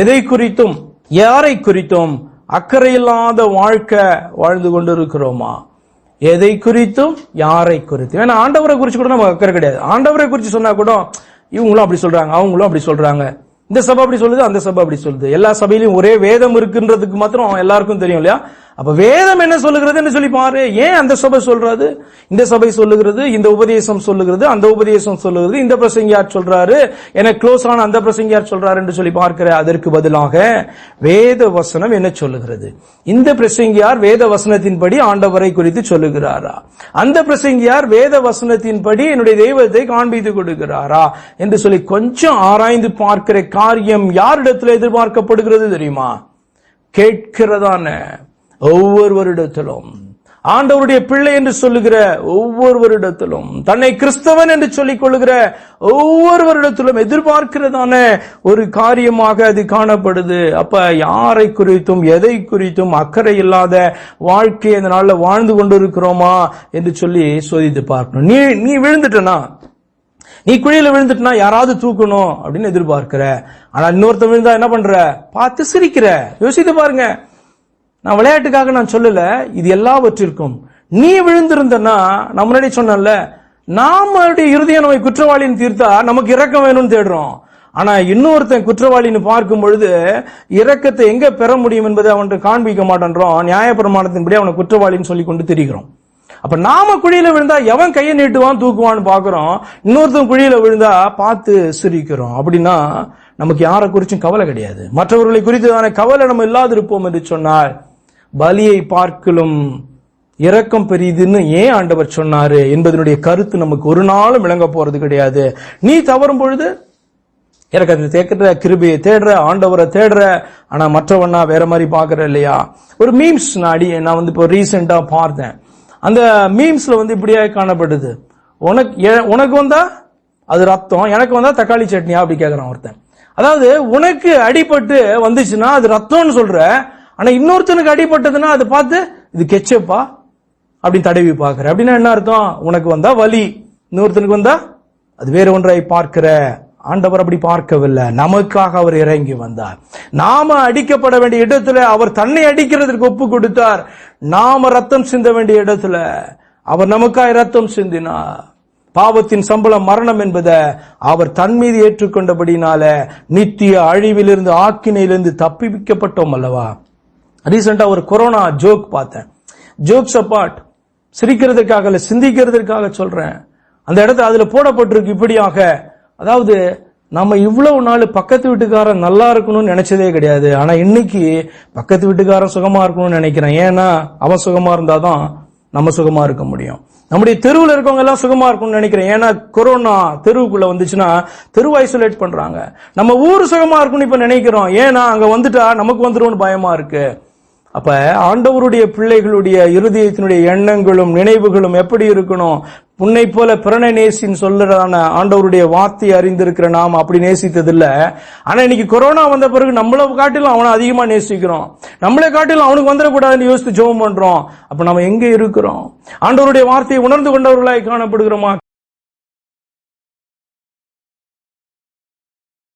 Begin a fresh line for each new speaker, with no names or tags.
எதை குறித்தும் யாரை குறித்தும் அக்கறையில்லாத வாழ்க்கை வாழ்ந்து கொண்டிருக்கிறோமா? எதை குறித்தும் யாரை குறித்தும் ஏன்னா ஆண்டவரை குறித்து கூட நமக்கு அக்கறை கிடையாது. ஆண்டவரை குறித்து சொன்னா கூட இவங்களும் அப்படி சொல்றாங்க அவங்களும் அப்படி சொல்றாங்க. இந்த சபை அப்படி சொல்லுது அந்த சபை அப்படி சொல்லுது. எல்லா சபையிலும் ஒரே வேதம் இருக்குன்றதுக்கு மாத்திரம் எல்லாருக்கும் தெரியும் இல்லையா? அப்ப வேதம் என்ன சொல்லுகிறதுன்னு சொல்லி பாரு. ஏன் அந்த சபை சொல்றது? இந்த சபை சொல்லுகிறது இந்த உபதேசம் சொல்லுகிறது அந்த உபதேசம் சொல்லுகிறது இந்த பிரசங்கியார் சொல்றாரு. என க்ளோஸ் ஆன அந்த பிரசங்கியார் சொல்றாரு என்று சொல்லி பார்க்கிற அதற்கு பதிலாக வேத வசனம் என்ன சொல்லுகிறது? இந்த பிரசங்கியார் வேத வசனத்தின்படி ஆண்டவரை குறித்து சொல்லுகிறாரா? அந்த பிரசங்கியார் வேத வசனத்தின்படி என்னுடைய தெய்வத்தை காண்பித்து கொடுக்கிறாரா? என்று சொல்லி கொஞ்சம் ஆராய்ந்து பார்க்கிற காரியம் யாரிடத்தில் எதிர்பார்க்கப்படுகிறது தெரியுமா? கேட்கிறதான ஒவ்வொருவரிடத்திலும் ஆண்டவருடைய பிள்ளை என்று சொல்லுகிற ஒவ்வொருவரிடத்திலும் தன்னை கிறிஸ்தவன் என்று சொல்லிக் கொள்ளுகிற ஒவ்வொருவரிடத்திலும் எதிர்பார்க்கிறதான ஒரு காரியமாக அது காணப்படுது. அப்ப யாரை குறித்தும் எதை குறித்தும் அக்கறை இல்லாத வாழ்க்கை இந்த நாளில் வாழ்ந்து கொண்டிருக்கிறோமா என்று சொல்லி சோதித்து பார்க்கணும். நீ நீ விழுந்துட்டனா? நீ குழியில விழுந்துட்டுனா? யாராவது தூக்கணும் அப்படின்னு எதிர்பார்க்கிற. ஆனா இன்னொருத்தன் விழுந்தா என்ன பண்ற? பார்த்து சிரிக்கிற. யோசித்து பாருங்க. நான் விளையாட்டுக்காக நான் சொல்லல இது எல்லாவற்றிற்கும். நீ விழுந்திருந்தனா நான் முன்னாடி சொன்னேன்ல நாமளுடைய இருதய நம்மை குற்றவாளின்னு தீர்த்தா நமக்கு இறக்கம் வேணும்னு தேடுறோம். ஆனா இன்னொருத்தன் குற்றவாளின்னு பார்க்கும் பொழுது இறக்கத்தை எங்க பெற முடியும் என்பதை அவன்கிட்ட காண்பிக்க மாட்டேன்றோம். நியாயப்பிரமாணத்தின்படி அவனை குற்றவாளின்னு சொல்லி கொண்டு தெரிகிறோம். அப்ப நாம குழியில விழுந்தா எவன் கையை நீட்டுவான் தூக்குவான்னு பாக்குறோம் இன்னொருத்தன் குழியில விழுந்தா பார்த்து சிரிக்கிறோம். அப்படின்னா நமக்கு யாரை குறிச்சும் கவலை கிடையாது. மற்றவர்களை குறித்துதான கவலை நம்ம இல்லாதிருப்போம் என்று சொன்னால் பலியை பார்க்கலும் இரக்கம் பெரியதுன்னு ஏன் ஆண்டவர் சொன்னாரு என்பதனுடைய கருத்து நமக்கு ஒரு நாளும் விளங்க போறது கிடையாது. நீ தவறும் பொழுது இறக்கத்தை தேக்கிற கிருபையை தேடுற ஆண்டவரை தேடுற ஆனா மற்றவன்னா வேற மாதிரி பாக்குற இல்லையா? ஒரு மீம்ஸ் நான் அடி நான் வந்து இப்போ ரீசெண்டா பார்த்தேன். அந்த மீம்ஸ்ல வந்து இப்படியே காணப்படுது. உனக்கு உனக்கு வந்தா அது ரத்தம் எனக்கு வந்தா தக்காளி சட்னியா? அப்படி கேக்குறான் ஒருத்தன். அதாவது உனக்கு அடிபட்டு வந்துச்சுன்னா அது ரத்தம்னு சொல்ற ஆனா இன்னொருத்தனுக்கு அடிபட்டதுன்னா அதை பார்த்து இது கெச்சப்பா? அப்படின்னு தடவி பார்க்கற அப்படின்னா என்ன அர்த்தம்? உனக்கு வந்தா வலி. இன்னொருத்தனுக்கு வந்தா அது வேற ஒன்றை பார்க்கிற. ஆண்டவர் அப்படி பார்க்கவில்லை. நமக்காக அவர் இறங்கி வந்தார். நாம அடிக்கப்பட வேண்டிய இடத்துல அவர் தன்னை அடிக்கிறதுக்கு ஒப்பு கொடுத்தார். நாம ரத்தம் சிந்த வேண்டிய இடத்துல அவர் நமக்காய் ரத்தம் சிந்தினார். பாவத்தின் சம்பளம் மரணம் என்பதை அவர் தன் மீது ஏற்றுக்கொண்டபடினால நித்திய அழிவிலிருந்து ஆக்கினையிலிருந்து தப்பிக்கப்பட்டோம் அல்லவா? ரீசெண்டாக ஒரு கொரோனா ஜோக் பார்த்தேன். ஜோக்ஸ் அப்பாட் சிரிக்கிறதுக்காக இல்லை சிந்திக்கிறதுக்காக சொல்கிறேன் அந்த இடத்த அதில் போடப்பட்டிருக்கு இப்படியாக அதாவது நம்ம இவ்வளவு நாள் பக்கத்து வீட்டுக்காரன் நல்லா இருக்கணும்னு நினைச்சதே கிடையாது. ஆனா இன்னைக்கு பக்கத்து வீட்டுக்காரன் சுகமா இருக்கணும்னு நினைக்கிறேன். ஏன்னா அவன் சுகமா இருந்தாதான் நம்ம சுகமா இருக்க முடியும். நம்முடைய தெருவில் இருக்கவங்க எல்லாம் சுகமா இருக்கணும்னு நினைக்கிறேன். ஏன்னா கொரோனா தெருவுக்குள்ள வந்துச்சுன்னா தெருவு ஐசோலேட் பண்றாங்க. நம்ம ஊர் சுகமா இருக்கணும்னு இப்ப நினைக்கிறோம். ஏன்னா அங்க வந்துட்டா நமக்கு வந்துடும் பயமா இருக்கு. அப்ப ஆண்டவருடைய பிள்ளைகளுடைய இருதயத்தினுடைய எண்ணங்களும் நினைவுகளும் எப்படி இருக்கணும்? உன்னை போல பிறனை நேசின்னு சொல்லுறதான ஆண்டவருடைய வார்த்தையை அறிந்திருக்கிற நாம் அப்படி நேசித்ததில்ல. ஆனா இன்னைக்கு கொரோனா வந்த பிறகு நம்மள காட்டிலும் அவனை அதிகமா நேசிக்கிறோம். நம்மளை காட்டிலும் அவனுக்கு வந்துடக்கூடாதுன்னு யோசித்து ஜெபம் பண்றோம். அப்ப நம்ம எங்க இருக்கிறோம்? ஆண்டவருடைய வார்த்தையை உணர்ந்து கொண்டவர்களாய் காணப்படுகிறோமா?